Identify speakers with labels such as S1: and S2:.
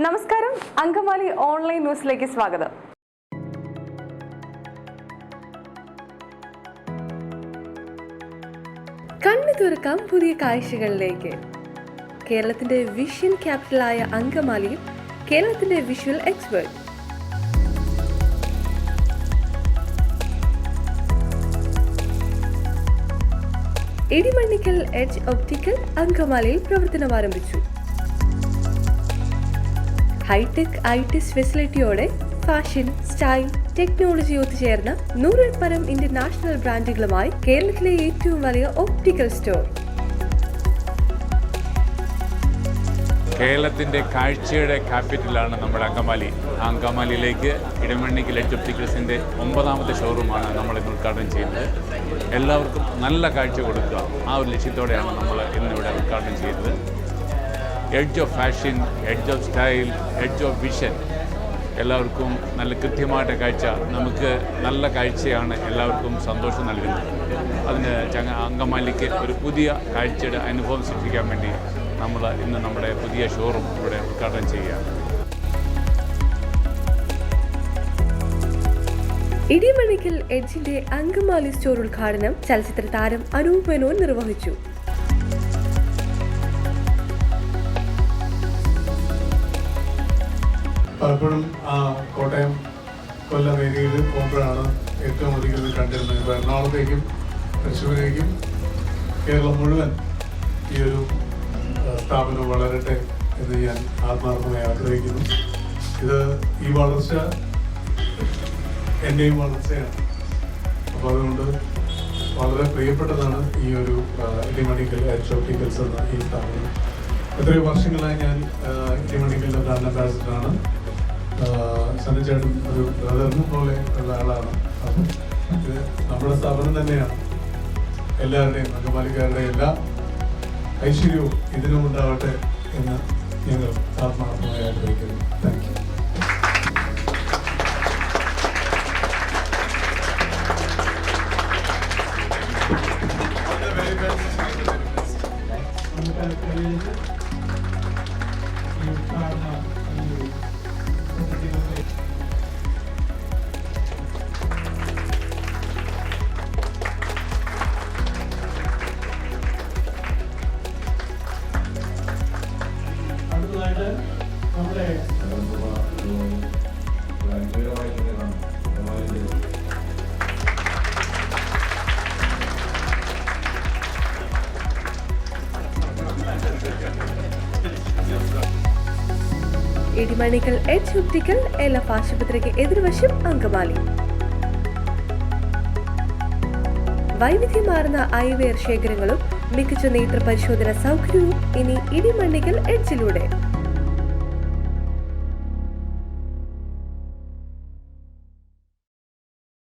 S1: നമസ്കാരം. അങ്കമാലി ഓൺലൈൻ ന്യൂസിലേക്ക് സ്വാഗതം. കണ്ണു തുറക്കാം പുതിയ കാഴ്ചകളിലേക്ക്. കേരളത്തിന്റെ വിഷൻ ക്യാപിറ്റലായ അങ്കമാലിയിൽ കേരളത്തിന്റെ visual expert. Idimannikkal edge optical അങ്കമാലിയിൽ പ്രവർത്തനം ആരംഭിച്ചു ഹൈടെക് ഐ ടി ഫെസിലിറ്റിയോടെ ഫാഷൻ സ്റ്റൈൽ ടെക്നോളജി ഒത്തുചേർന്ന നൂറിൽ പരം ഇന്റർനാഷണൽ ബ്രാൻഡുകളുമായി കേരളത്തിലെ ഏറ്റവും വലിയ ഓപ്റ്റിക്കൽ സ്റ്റോർ.
S2: കേരളത്തിന്റെ കാഴ്ചയുടെ ക്യാപിറ്റലാണ് നമ്മുടെ അങ്കമാലി. ആ അങ്കമാലിയിലേക്ക് ഇടമണ്ണിക്ക് ലെറ്റ് ഒപ്റ്റിക്കൽസിന്റെ ഒമ്പതാമത്തെ ഷോറൂമാണ് നമ്മൾ ഇന്ന് ഉദ്ഘാടനം ചെയ്യുന്നത്. എല്ലാവർക്കും നല്ല കാഴ്ച കൊടുക്കുക. ആ ഒരു ലക്ഷ്യത്തോടെയാണ് നമ്മൾ ഇന്നിവിടെ ഉദ്ഘാടനം ചെയ്യുന്നത്. Edge of fashion edge of style edge of vision. എല്ലാവർക്കും നല്ല കൃത്യമായിട്ട് കാഴ്ച. നമുക്ക് നല്ല കാഴ്ചയാണ് എല്ലാവർക്കും സന്തോഷം നൽകുന്നത്. അതിന് ചങ്ങ അങ്കമാലിക്ക് ഒരു പുതിയ കാഴ്ചയുടെ അനുഭവം സൃഷ്ടിക്കാൻ വേണ്ടി നമ്മൾ ഇന്ന് നമ്മുടെ പുതിയ ഷോറൂം ഇവിടെ ഉദ്ഘാടനം ചെയ്യുകയാണ്.
S1: ഇടിമണിക്കൽ എഡ്ജിന്റെ അങ്കമാലി സ്റ്റോർ ഉദ്ഘാടനം ചലച്ചിത്ര താരം അനൂപ് മേനോൻ നിർവഹിച്ചു.
S3: പലപ്പോഴും ആ കോട്ടയം കൊല്ലം ഏരിയയിൽ പോകുമ്പോഴാണ് ഏറ്റവും അധികം കണ്ടിരുന്നത്. ഇപ്പോൾ എറണാകുളത്തേക്കും തൃശ്ശൂരേക്കും കേരളം മുഴുവൻ ഈ ഒരു സ്ഥാപനം വളരട്ടെ എന്ന് ഞാൻ ആത്മാർത്ഥമായി ആഗ്രഹിക്കുന്നു. ഇത് ഈ വളർച്ച എന്റെയും വളർച്ചയാണ്. അപ്പോൾ അതുകൊണ്ട് വളരെ പ്രിയപ്പെട്ടതാണ് ഈ ഒരു ഇടിമണിക്കൽ ഒപ്റ്റിക്കൽസ് എന്ന ഈ സ്ഥാപനം. എത്രയോ വർഷങ്ങളായി ഞാൻ ഇടിമണിക്കലിന്റെ ബ്രാൻഡ് അംബാസിഡറാണ് സണ്ണിച്ചേട്ടൻ ഒരു ബ്രദറിനെ പോലെ ഉള്ള ആളാണ്. ഇത് നമ്മുടെ സ്ഥാപനം തന്നെയാണ്. എല്ലാവരുടെയും അങ്കമാലിക്കാരുടെ എല്ലാ ഐശ്വര്യവും ഇതിനും ഉണ്ടാവട്ടെ എന്ന് ഞങ്ങൾ ആത്മാർത്ഥമായി ആഗ്രഹിക്കുന്നു. Thank you
S1: Idimannikkal edge optical L F ആശുപത്രിക്ക് എതിർവശം അങ്കമാലി. വൈവിധ്യമാർന്ന ഐവെയർ ശേഖരങ്ങളും മികച്ച നേത്ര പരിശോധന സൗകര്യവും ഇനി ഇടിമണ്ണിക്കൽ എഡ്ജിലൂടെ.